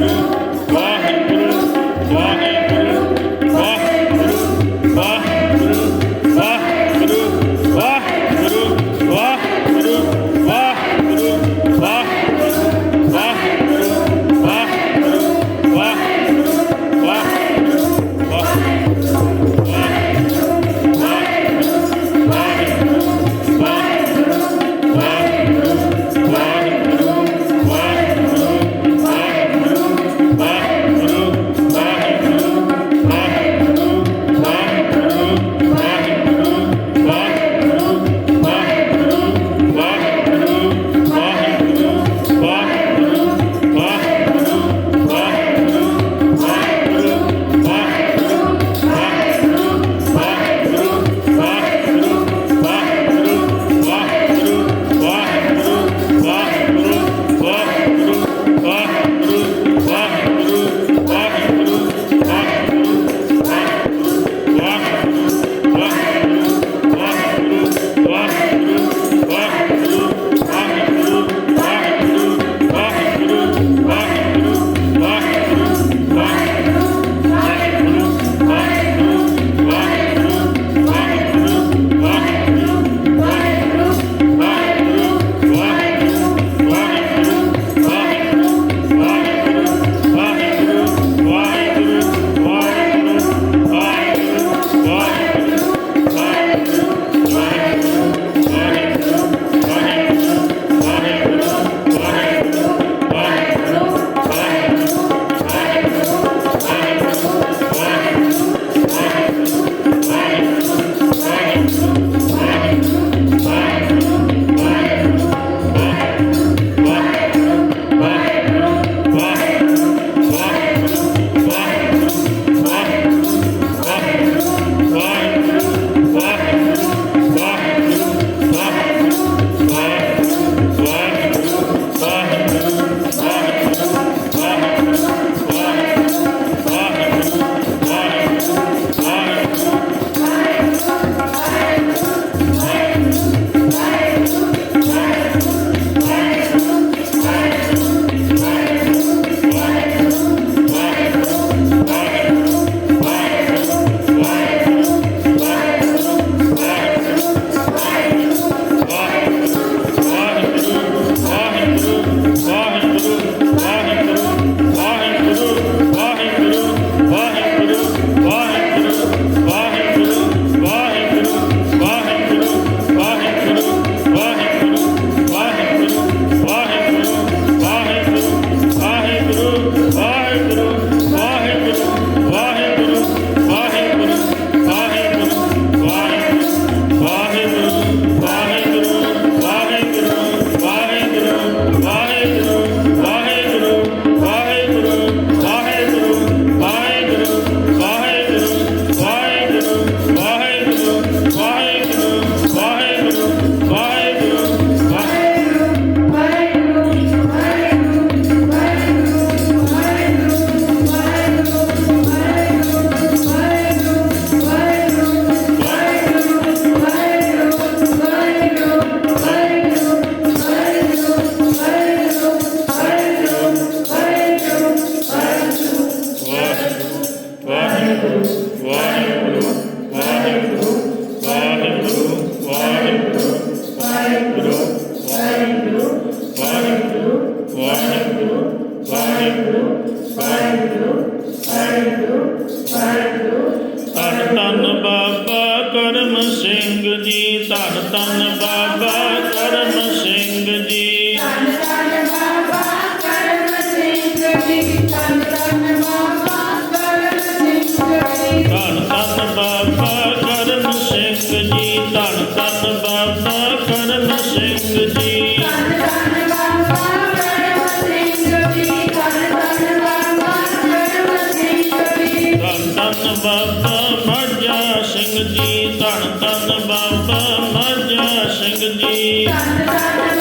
Amen. ਧੰਨ ਬਾਬਾ ਕਰਨ ਸਿੰਘ ਜੀ ਧੰਨ ਧੰਨ ਬਾਬਾ ਕਰਮ ਸਿੰਘ ਜੀ ਧੰਨ ਬਾਬਾ ਕਰਮ ਸਿੰਘ ਜੀ। ਧੰਨ ਧੰਨ ਬਾਬਾ ਕਰਮ ਸਿੰਘ ਜੀ ਧੰਨ ਧੰਨ ਬਾਬਾ ਮਰਜਾ ਸਿੰਘ ਜੀ ਧੰਨ ਧੰਨ